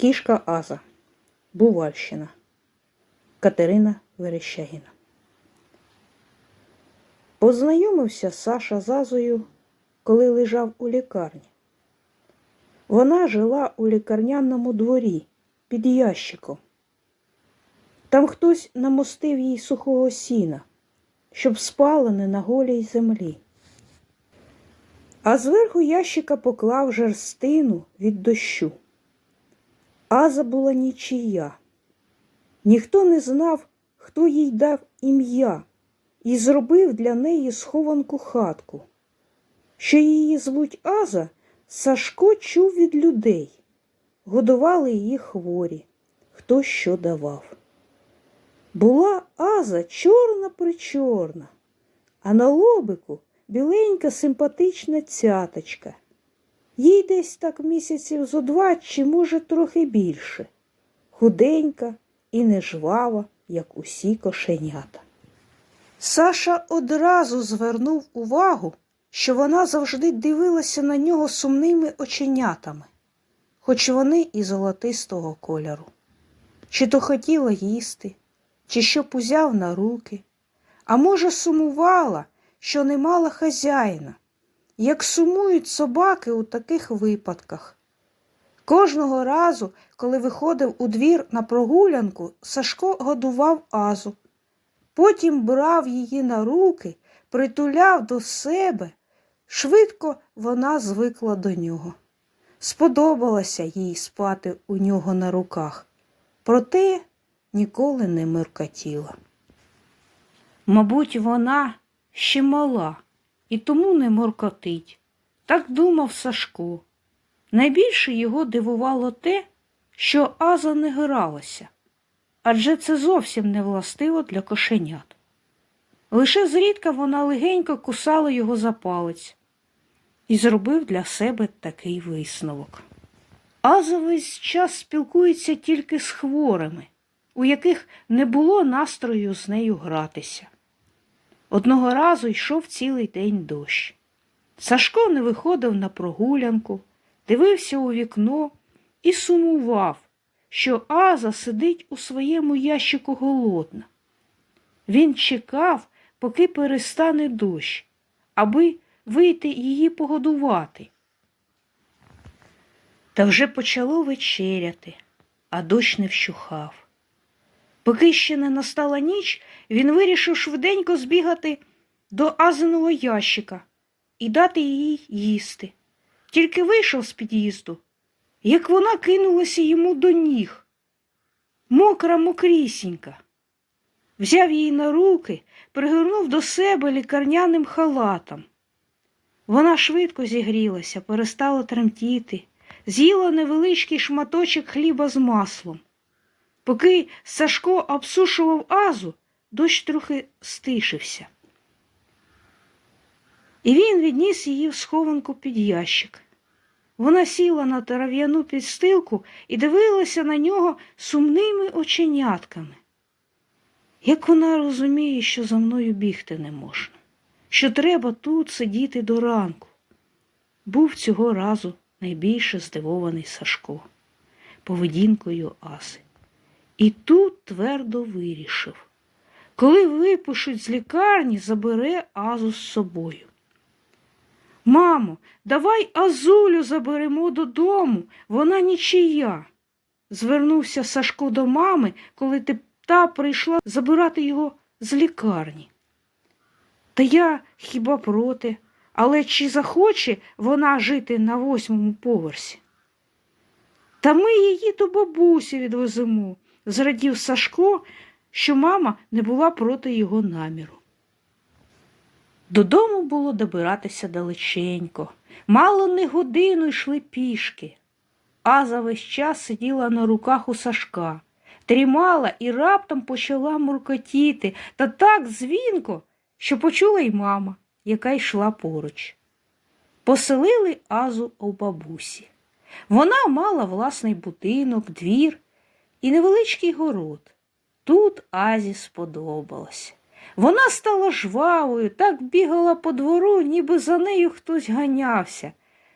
Кішка Аза. Бувальщина. Катерина Верещагіна. Познайомився Саша з Азою, коли лежав у лікарні. Вона жила у лікарняному дворі під ящиком. Там хтось намостив їй сухого сіна, щоб спала не на голій землі. А зверху ящика поклав жерстину від дощу. Аза була нічия. Ніхто не знав, хто їй дав ім'я, і зробив для неї схованку хатку. Що її звуть Аза, Сашко чув від людей. Годували її хворі, хто що давав. Була Аза чорна причорна, а на лобику біленька симпатична цяточка. Їй десь так місяців зо два чи, може, трохи більше, худенька і нежвава, як усі кошенята. Саша одразу звернув увагу, що вона завжди дивилася на нього сумними оченятами, хоч вони і золотистого кольору. Чи то хотіла їсти, чи щоб узяв на руки, а може, сумувала, що не мала хазяїна, як сумують собаки у таких випадках. Кожного разу, коли виходив у двір на прогулянку, Сашко годував азу. Потім брав її на руки, притуляв до себе. Швидко вона звикла до нього. Сподобалося їй спати у нього на руках, проте ніколи не миркатіла. Мабуть, вона ще мала і тому не моркотить. Так думав Сашко. Найбільше його дивувало те, що Аза не гралася, адже це зовсім не властиво для кошенят. Лише зрідка вона легенько кусала його за палець і зробив для себе такий висновок. Аза весь час спілкується тільки з хворими, у яких не було настрою з нею гратися. Одного разу йшов цілий день дощ. Сашко не виходив на прогулянку, дивився у вікно і сумував, що Аза сидить у своєму ящику голодна. Він чекав, поки перестане дощ, аби вийти її погодувати. Та вже почало вечеряти, а дощ не вщухав. Поки ще не настала ніч, він вирішив швиденько збігати до азиного ящика і дати їй їсти. Тільки вийшов з під'їзду, як вона кинулася йому до ніг. Мокра мокрісінька. Взяв її на руки, пригорнув до себе лікарняним халатом. Вона швидко зігрілася, перестала тремтіти, з'їла невеличкий шматочок хліба з маслом. Поки Сашко обсушував азу, дощ трохи стишився. І він відніс її в схованку під ящик. Вона сіла на трав'яну підстилку і дивилася на нього сумними оченятками. Як вона розуміє, що за мною бігти не можна, що треба тут сидіти до ранку, був цього разу найбільше здивований Сашко поведінкою Аси. І тут твердо вирішив, коли випишуть з лікарні, забере Азу з собою. Мамо, давай Азулю заберемо додому, вона нічия. Звернувся Сашко до мами, коли та прийшла забирати його з лікарні. Та я хіба проти, але чи захоче вона жити на восьмому поверсі? Та ми її до бабусі відвеземо зрадів Сашко, що мама не була проти його наміру. Додому було добиратися далеченько, мало не годину йшли пішки. Аза весь час сиділа на руках у Сашка, трімала і раптом почала муркотіти та так дзвінко, що почула й мама, яка йшла поруч. Поселили Азу у бабусі. Вона мала власний будинок, двір і невеличкий город. Тут Азі сподобалося. Вона стала жвавою, так бігала по двору, ніби за нею хтось ганявся,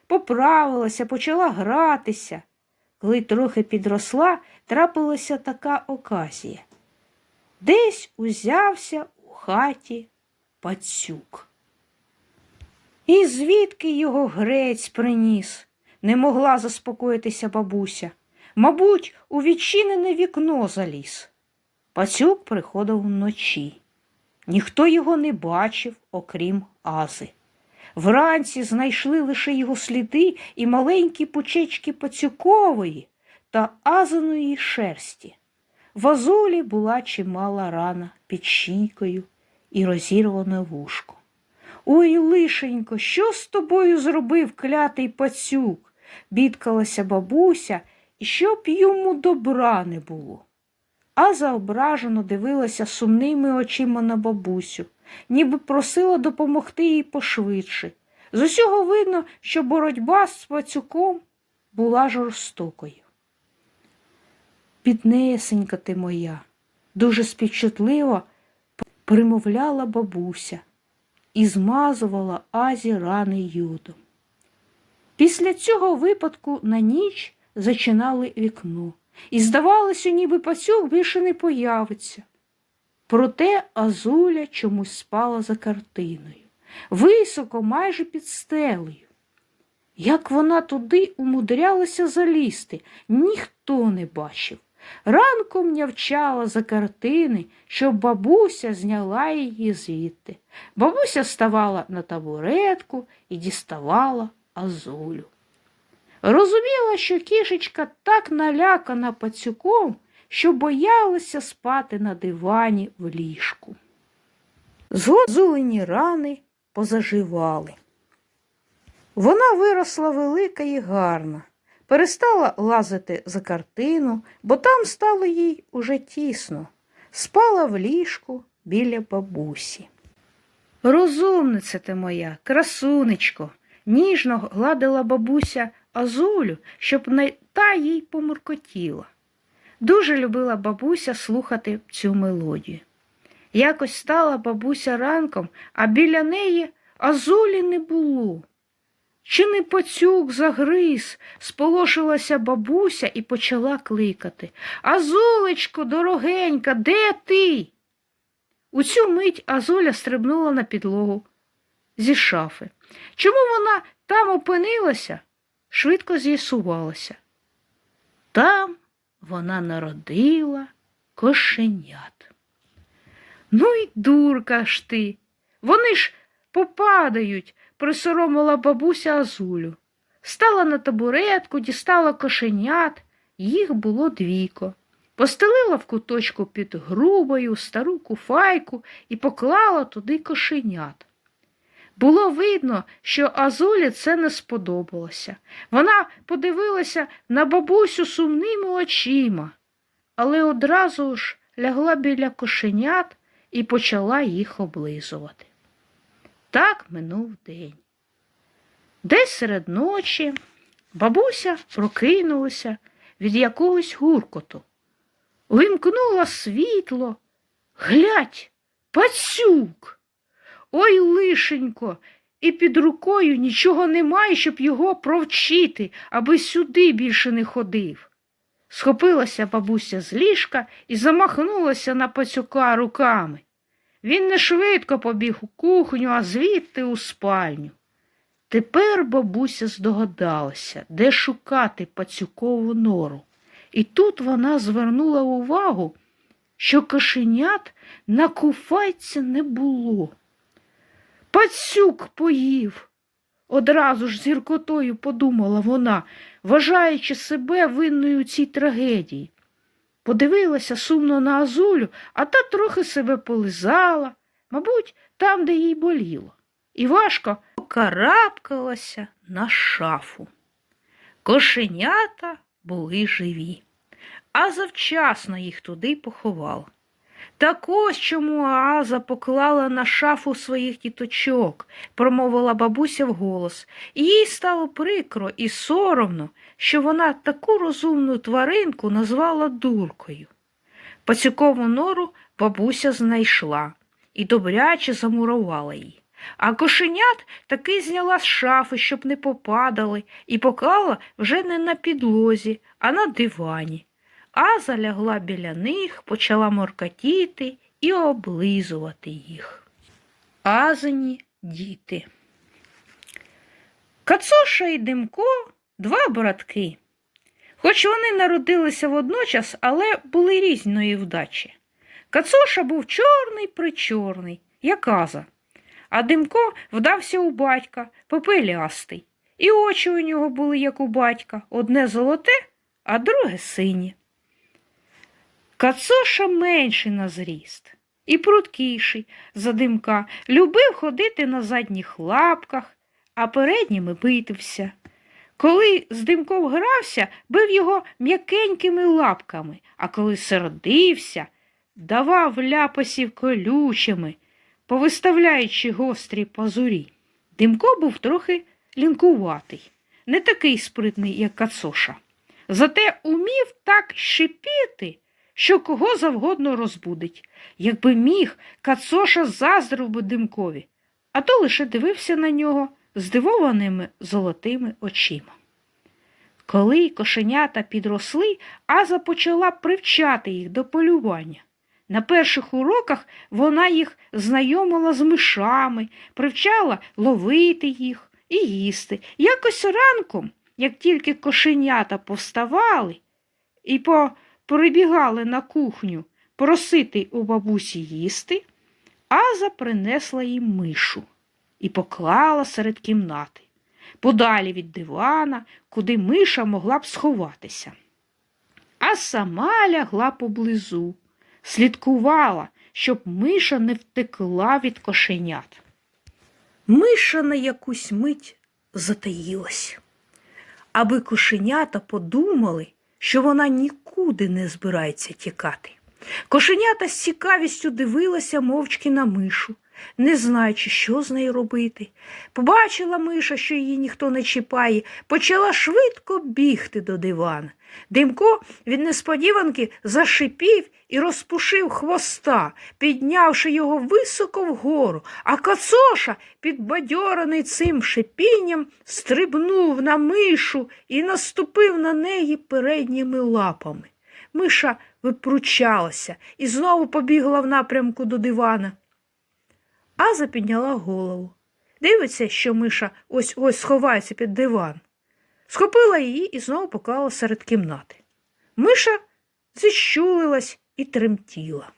поправилася, почала гратися. коли трохи підросла, трапилася така оказія. Десь узявся у хаті пацюк. І звідки його грець приніс? Не могла заспокоїтися бабуся. Мабуть, у відчинене вікно заліз. Пацюк приходив вночі. Ніхто його не бачив, окрім Ази. Вранці знайшли лише його сліди і маленькі пучечки пацюкової та азаної шерсті. В Азулі була чимала рана під щійкою і розірване вушко. Ой, лишенько, що з тобою зробив клятий пацюк? бідкалася бабуся, щоб йому добра не було. Аза ображено дивилася сумними очима на бабусю, ніби просила допомогти їй пошвидше. З усього видно, що боротьба з пацюком була жорстокою. Біднесенька ти моя, дуже співчутливо примовляла бабуся і змазувала Азі рани юдом. Після цього випадку на ніч зачинали вікно, і здавалося, ніби пацюк більше не появиться. Проте Азуля чомусь спала за картиною, високо, майже під стелею. Як вона туди умудрялася залізти, ніхто не бачив. Ранком нявчала за картини, щоб бабуся зняла її звідти. Бабуся ставала на табуретку і діставала Азулю. Розуміла, що кішечка так налякана пацюком, що боялася спати на дивані в ліжку. Згодзулені рани позаживали. Вона виросла велика і гарна, перестала лазити за картину, бо там стало їй уже тісно, спала в ліжку біля бабусі. Розумниця ти моя, красунечко, ніжно гладила бабуся Азулю, щоб не та їй помуркотіла. Дуже любила бабуся слухати цю мелодію. Якось стала бабуся ранком, а біля неї Азулі не було. Чи не пацюк загриз, сполошилася бабуся і почала кликати. Азулечко, дорогенька, де ти? У цю мить Азуля стрибнула на підлогу зі шафи. Чому вона там опинилася? Швидко з'ясувалося. Там вона народила кошенят. Ну й дурка ж ти. Вони ж попадають, присоромила бабуся Азулю. Стала на табуретку, дістала кошенят, їх було двійко. Постелила в куточку під грубою стару куфайку і поклала туди кошенят. Було видно, що Азулі це не сподобалося. Вона подивилася на бабусю сумними очима, але одразу ж лягла біля кошенят і почала їх облизувати. Так минув день. Десь серед ночі бабуся прокинулася від якогось гуркоту. Вимкнула світло. Глядь, пацюк. Ой, лишенько, і під рукою нічого немає, щоб його провчити, аби сюди більше не ходив. Схопилася бабуся з ліжка і замахнулася на пацюка руками. Він не швидко побіг у кухню, а звідти у спальню. Тепер бабуся здогадалася, де шукати пацюкову нору. І тут вона звернула увагу, що кошенят на куфайці не було. Пацюк поїв. Одразу ж з гіркотою подумала вона, вважаючи себе винною у цій трагедії. Подивилася сумно на Азулю, а та трохи себе полизала, мабуть, там, де їй боліло, і важко карабкалася на шафу. Кошенята були живі, а завчасно їх туди поховала. Так ось чому Ааза поклала на шафу своїх діточок, промовила бабуся вголос, їй стало прикро і соромно, що вона таку розумну тваринку назвала дуркою. Пацюкову нору бабуся знайшла і добряче замурувала її. А кошенят таки зняла з шафи, щоб не попадали, і поклала вже не на підлозі, а на дивані. Аза лягла біля них, почала моркотіти і облизувати їх. Азині діти. Кацоша і Димко два братки. Хоч вони народилися водночас, але були різної вдачі. Кацоша був чорний причорний, як аза, а Димко вдався у батька, попелястий, і очі у нього були, як у батька, одне золоте, а друге синє. Кацоша менший на зріст і прудкіший за димка, любив ходити на задніх лапках, а передніми битився. Коли з димком грався, бив його м'якенькими лапками, а коли сердився, давав ляпасів колючими, повиставляючи гострі пазурі. Димко був трохи лінкуватий, не такий спритний, як Кацоша. Зате умів так шипіти, що кого завгодно розбудить. Якби міг, Кацоша заздрив би димкові, а то лише дивився на нього здивованими золотими очима. Коли кошенята підросли, Аза почала привчати їх до полювання. На перших уроках вона їх знайомила з мишами, привчала ловити їх і їсти. Якось ранком, як тільки кошенята повставали і по прибігали на кухню просити у бабусі їсти, Аза принесла їм мишу і поклала серед кімнати, подалі від дивана, куди миша могла б сховатися. А сама лягла поблизу, слідкувала, щоб миша не втекла від кошенят. Миша на якусь мить затаїлась, аби кошенята подумали, що вона нікуди не збирається тікати. Кошенята з цікавістю дивилася мовчки на мишу, не знаючи, що з нею робити. Побачила миша, що її ніхто не чіпає, почала швидко бігти до дивана. Димко від несподіванки зашипів і розпушив хвоста, піднявши його високо вгору, а Кацоша, підбадьорений цим шипінням, стрибнув на мишу і наступив на неї передніми лапами. Миша випручалася і знову побігла в напрямку до дивана. Аза підняла голову. Дивиться, що миша ось ось сховається під диван. Схопила її і знову поклала серед кімнати. Миша зіщулилась і тремтіла.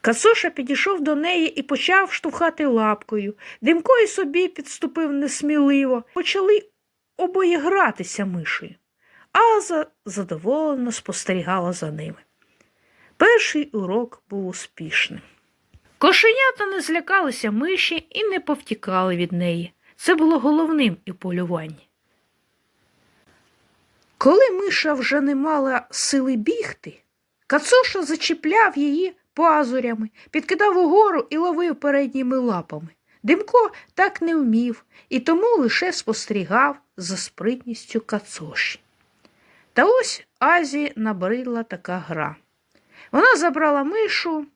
Кацоша підійшов до неї і почав штовхати лапкою. Димко і собі підступив несміливо, почали обоє гратися мишею. Аза задоволено спостерігала за ними. Перший урок був успішним. Кошенята не злякалися миші і не повтікали від неї. Це було головним у полюванні. Коли миша вже не мала сили бігти, Кацоша зачіпляв її пазурями, підкидав угору і ловив передніми лапами. Димко так не вмів і тому лише спостерігав за спритністю Кацоші. Та ось Азі набридла така гра. Вона забрала мишу,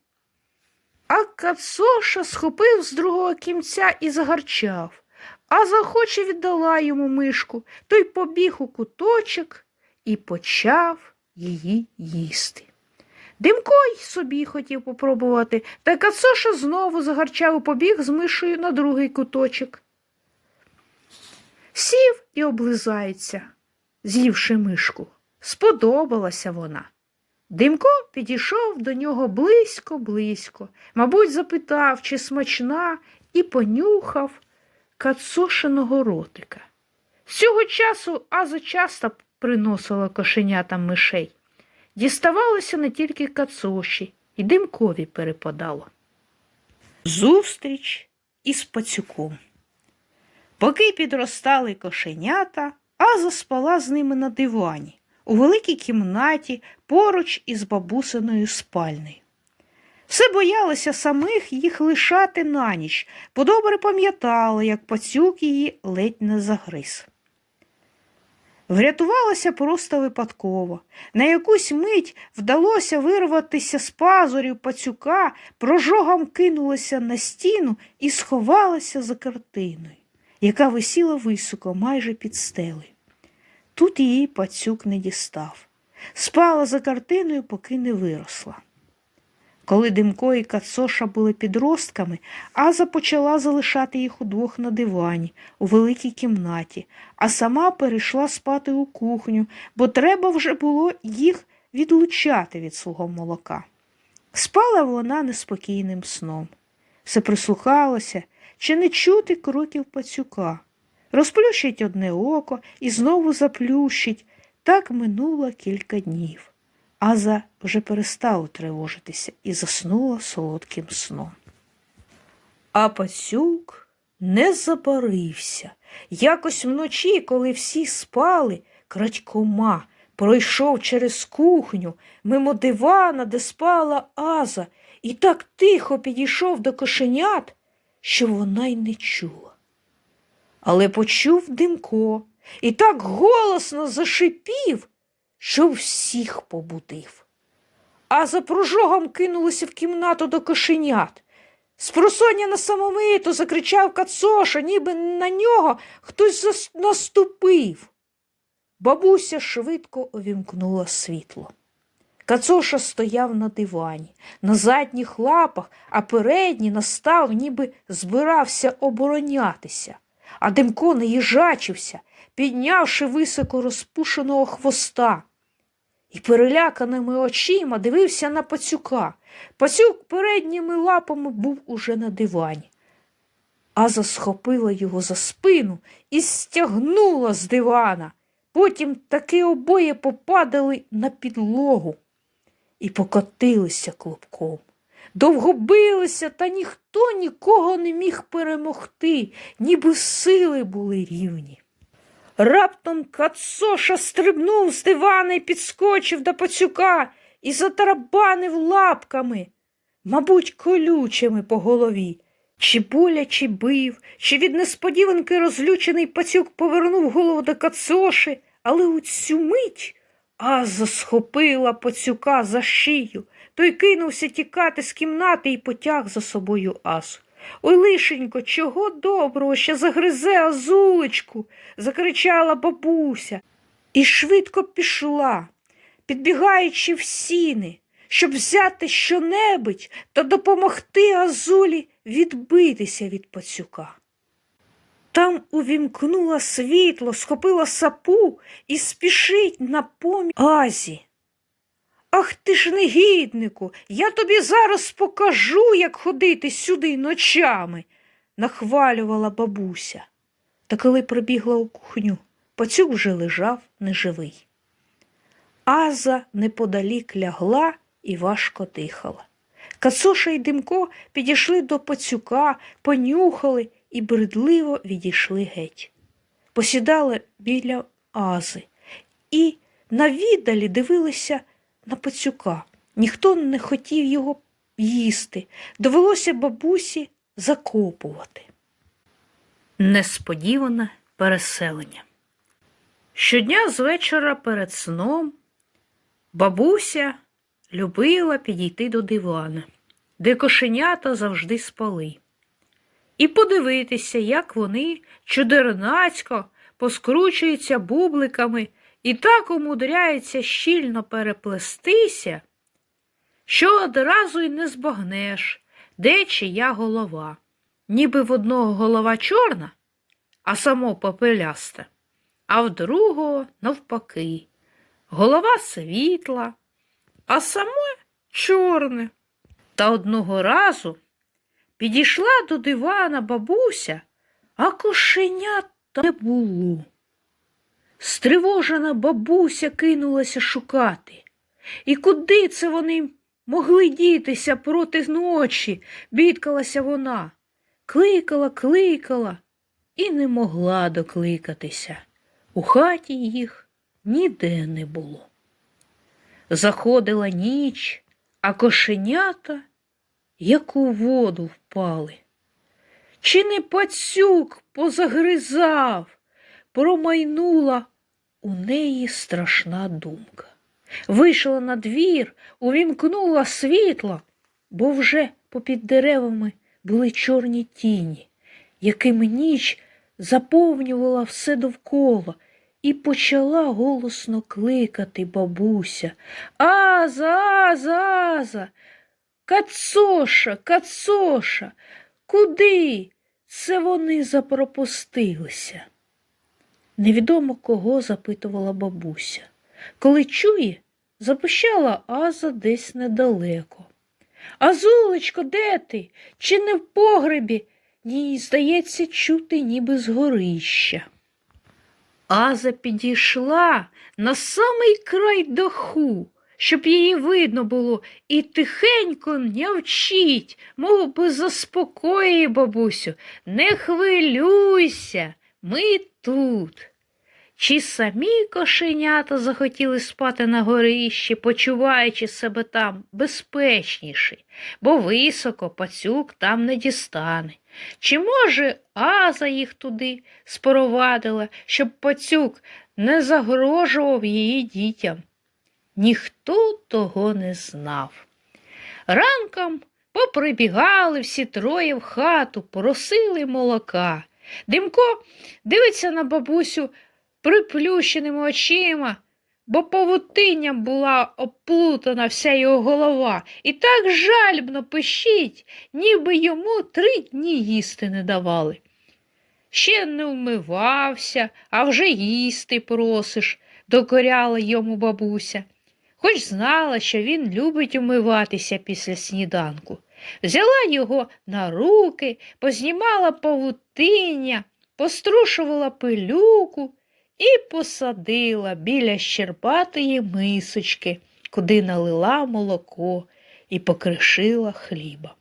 а Кацоша схопив з другого кінця і загарчав, а захоче віддала йому мишку, той побіг у куточок і почав її їсти. Димко й собі хотів попробувати, та Кацоша знову загарчав і побіг з мишею на другий куточок. Сів і облизається, з'ївши мишку. Сподобалася вона. Димко підійшов до нього близько-близько, мабуть, запитав, чи смачна, і понюхав кацошиного ротика. З цього часу Аза часто приносила кошенятам мишей. Діставалося не тільки кацоші, і димкові перепадало. Зустріч із пацюком. Поки підростали кошенята, Аза спала з ними на дивані, у великій кімнаті поруч із бабусиною спальнею. Все боялися самих їх лишати на ніч, бо добре як пацюк її ледь не загриз. Врятувалася просто випадково. На якусь мить вдалося вирватися з пазурів пацюка, прожогом кинулася на стіну і сховалася за картиною, яка висіла високо, майже під стелею. Тут її пацюк не дістав. Спала за картиною, поки не виросла. Коли Димко і Кацоша були підростками, Аза почала залишати їх удвох на дивані у великій кімнаті, а сама перейшла спати у кухню, бо треба вже було їх відлучати від свого молока. Спала вона неспокійним сном. Все прислухалося, чи не чути кроків пацюка. Розплющить одне око і знову заплющить. Так минуло кілька днів. Аза вже перестала тривожитися і заснула солодким сном. А пацюк не забарився. Якось вночі, коли всі спали, крадькома пройшов через кухню мимо дивана, де спала Аза, і так тихо підійшов до кошенят, що вона й не чула. Але почув Димко і так голосно зашипів, що всіх побудив. А за прожогом кинулися в кімнату до кошенят. Спросоння на самомиту закричав Кацоша, ніби на нього хтось наступив. Бабуся швидко увімкнула світло. Кацоша стояв на дивані, на задніх лапах, а передній настав, ніби збирався оборонятися. А Димко не їжачився, піднявши високо розпушеного хвоста. І переляканими очима дивився на пацюка. Пацюк передніми лапами був уже на дивані. Аза схопила його за спину і стягнула з дивана. Потім таки обоє попадали на підлогу і покотилися клубком. Довго билися, та ніхто нікого не міг перемогти, ніби сили були рівні. Раптом Кацоша стрибнув з дивана і підскочив до пацюка і затарабанив лапками, мабуть, колючими по голові. Чи боляче бив, чи від несподіванки розлючений пацюк повернув голову до Кацоши, але у цю мить Аза схопила пацюка за шию. Той кинувся тікати з кімнати і потяг за собою Азу. Ой, лишенько, чого доброго, ще загризе азулечку, закричала бабуся, і швидко пішла, підбігаючи в сіни, щоб взяти щонебудь та допомогти Азулі відбитися від пацюка. Там увімкнула світло, схопила сапу і спішить на поміч Азі. Ах ти ж негіднику, я тобі зараз покажу, як ходити сюди ночами, нахвалювала бабуся. Та коли прибігла у кухню, пацюк вже лежав неживий. Аза неподалік лягла і важко дихала. Кацоша й Димко підійшли до пацюка, понюхали і бредливо відійшли геть. Посідали біля Ази і навіддалі дивилися на пацюка. Ніхто не хотів його їсти. Довелося бабусі закопувати. Несподіване переселення. Щодня з вечора перед сном бабуся любила підійти до дивана, де кошенята завжди спали, і подивитися, як вони чудернацько поскручуються бубликами і так умудряються щільно переплестися, що одразу й не збагнеш, де чия голова, ніби в одного голова чорна, а само попелясте, а в другого навпаки. Голова світла, а саме чорне. Та одного разу підійшла до дивана бабуся, а кошенят не було. Стривожена бабуся кинулася шукати. І куди це вони могли дітися проти ночі, бідкалася вона. Кликала, кликала і не могла докликатися. У хаті їх ніде не було. Заходила ніч, а кошенята, як у воду впали. Чи не пацюк позагризав, промайнула у неї страшна думка. Вийшла на двір, увімкнула світло, бо вже попід деревами були чорні тіні, якими ніч заповнювала все довкола, і почала голосно кликати бабуся. Аза, аза, аза, кацоша, кацоша, куди? Це вони запропустилися. Невідомо кого запитувала бабуся. Коли чує, запищала Аза десь недалеко. Азулечко, де ти? Чи не в погребі? Ні, здається, чути ніби з горища. Аза підійшла на самий край даху, щоб її видно було, і тихенько нявчить, мов би заспокоює бабусю. Не хвилюйся, ми тут. Чи самі кошенята захотіли спати на горищі, почуваючи себе там безпечніше, бо високо пацюк там не дістане. Чи, може, Аза їх туди спровадила, щоб пацюк не загрожував її дітям? Ніхто того не знав. Ранком поприбігали всі троє в хату, просили молока. Димко дивиться на бабусю приплющеними очима, бо павутинням була оплутана вся його голова, і так жальбно пищить, ніби йому три дні їсти не давали. Ще не вмивався, а вже їсти просиш, докоряла йому бабуся. Хоч знала, що він любить умиватися після сніданку. Взяла його на руки, познімала павутиння, пострушувала пилюку і посадила біля щербатої мисочки, куди налила молоко і покришила хліба.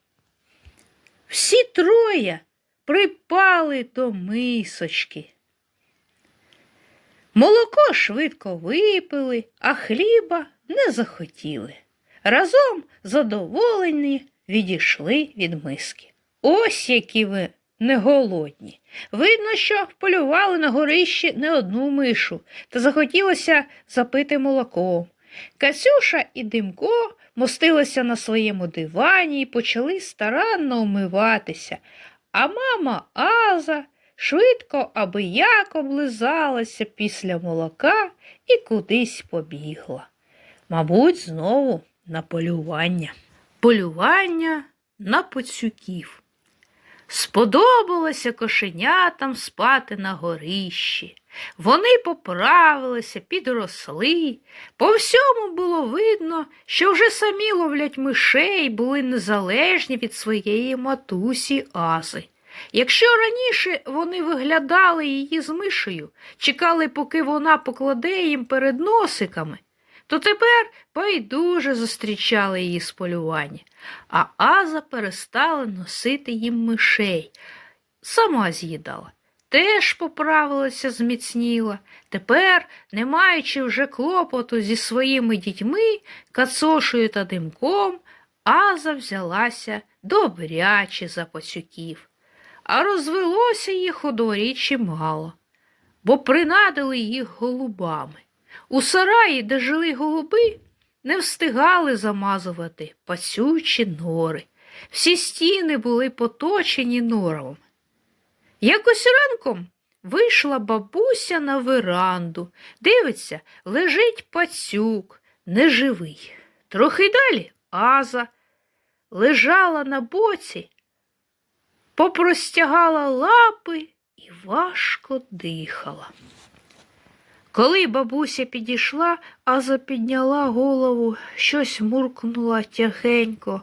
Всі троє припали до мисочки. Молоко швидко випили, а хліба не захотіли. Разом задоволені відійшли від миски. Ось які ви не голодні. Видно, що вполювали на горищі не одну мишу, та захотілося запити молоком. Кацюша і Димко мостилися на своєму дивані і почали старанно умиватися, а мама Аза швидко аби як облизалася після молока і кудись побігла. Мабуть, знову на полювання. Полювання на поцюків. Сподобалося кошенятам спати на горищі. Вони поправилися, підросли. По всьому було видно, що вже самі ловлять мишей, були незалежні від своєї матусі Ази. Якщо раніше вони виглядали її з мишею, чекали, поки вона покладе їм перед носиками, то тепер байдуже зустрічали її з полювання, а Аза перестала носити їм мишей. Сама з'їдала. Теж поправилася, зміцніла. Тепер, не маючи вже клопоту зі своїми дітьми, кацошею та димком, Аза взялася добряче за пацюків. А розвелося їх у дворі чимало, бо принадили їх голубами. У сараї, де жили голуби, не встигали замазувати пасючі нори. Всі стіни були поточені норами. Якось ранком вийшла бабуся на веранду. Дивиться, лежить пацюк, неживий. Трохи далі Аза лежала на боці, попростягала лапи і важко дихала. Коли бабуся підійшла, Аза підняла голову, щось муркнула тягенько.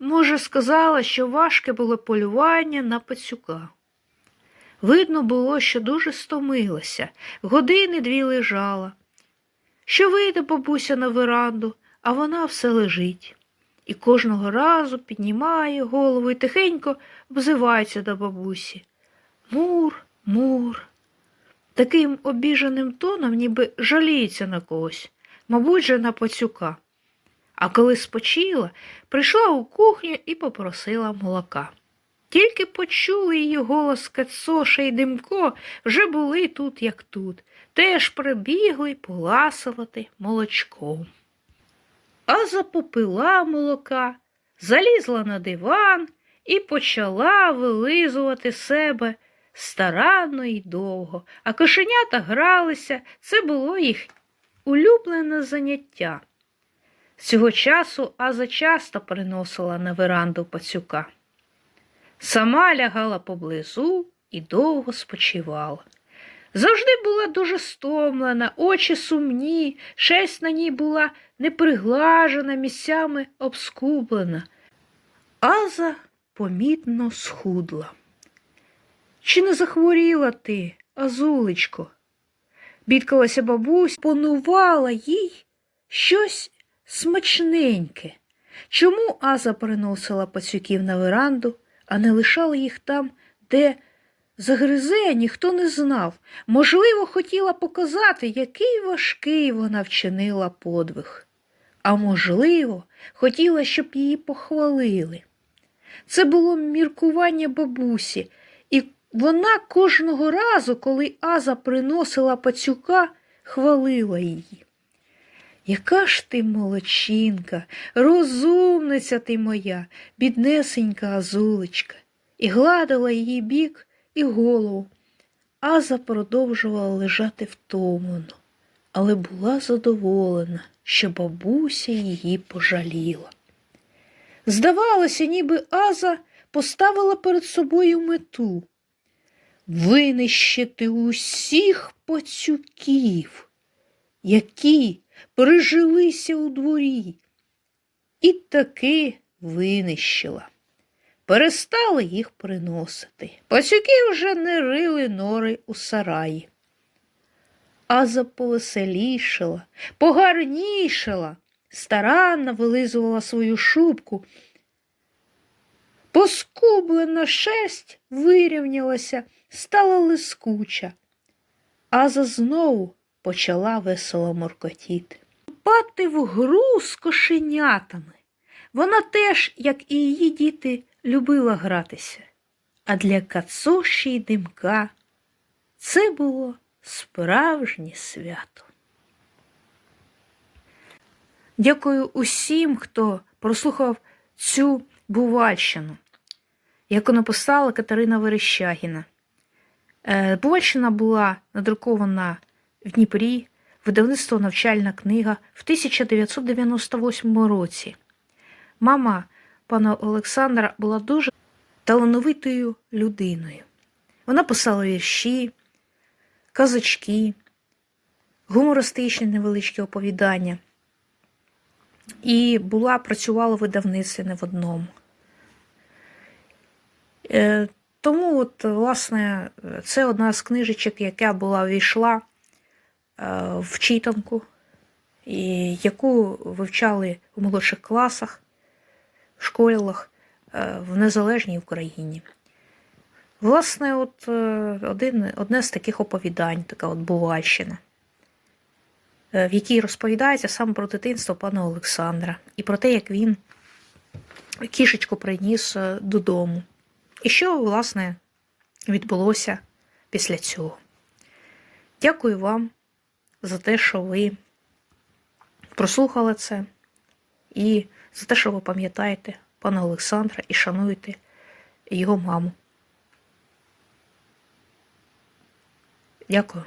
Може, сказала, що важке було полювання на пацюка. Видно було, що дуже стомилася, години дві лежала. Що вийде бабуся на веранду, а вона все лежить. І кожного разу піднімає голову і тихенько обзивається до бабусі. Мур, мур. Таким обіженим тоном, ніби жаліється на когось, мабуть, же на пацюка. А коли спочила, прийшла у кухню і попросила молока. Тільки почули її голос Кацоша і Димко, вже були тут, як тут. теж прибігли поласувати молочком. Аза попила молока, залізла на диван і почала вилизувати себе старанно і довго, а кошенята гралися, це було їх улюблене заняття. З цього часу Аза часто приносила на веранду пацюка. Сама лягала поблизу і довго спочивала. Завжди була дуже стомлена, очі сумні, шесть на ній була неприглажена, місцями обскублена. Аза помітно схудла. Чи не захворіла ти, Азулечко? Бідкалася бабусь, понувала їй щось смачненьке. Чому Аза приносила пацюків на веранду, а не лишала їх там, де загризе, ніхто не знав. Можливо, хотіла показати, який важкий вона вчинила подвиг. А можливо, хотіла, щоб її похвалили. Це було міркування бабусі, вона кожного разу, коли Аза приносила пацюка, хвалила її. Яка ж ти молодчинка, розумниця ти моя, біднесенька Азулечка, і гладила її бік і голову. Аза продовжувала лежати втомлено, але була задоволена, що бабуся її пожаліла. Здавалося, ніби Аза поставила перед собою мету винищити усіх пацюків, які прижилися у дворі, і таки винищила. Перестали їх приносити. Пацюки вже не рили нори у сараї. Аза повеселішала, погарнішала, старанно вилизувала свою шубку. Поскублена шесть вирівнялася, стала лискуча. Аза знову почала весело моркотіти. Пати в гру з кошенятами. Вона теж, як і її діти, любила гратися. А для Кацоші й димка це було справжнє свято. Дякую усім, хто прослухав цю Бувальщину, яку написала Катерина Верещагіна. Е, Бувальщина була надрукована в Дніпрі, видавництво навчальна книга в 1998 році. Мама пана Олександра була дуже талановитою людиною. Вона писала вірші, казочки, гумористичні невеличкі оповідання. І була, працювала видавництві не в одному. Тому, от, власне, це одна з книжечок, яка була війшла е, в читанку, і яку вивчали в молодших класах, в школах е, в незалежній Україні. Власне, от е, один, одне з таких оповідань, така от Бувальщина, в якій розповідається саме про дитинство пана Олександра і про те, як він кішечку приніс додому. І що, власне, відбулося після цього. Дякую вам за те, що ви прослухали це, і за те, що ви пам'ятаєте пана Олександра і шануєте його маму. Дякую.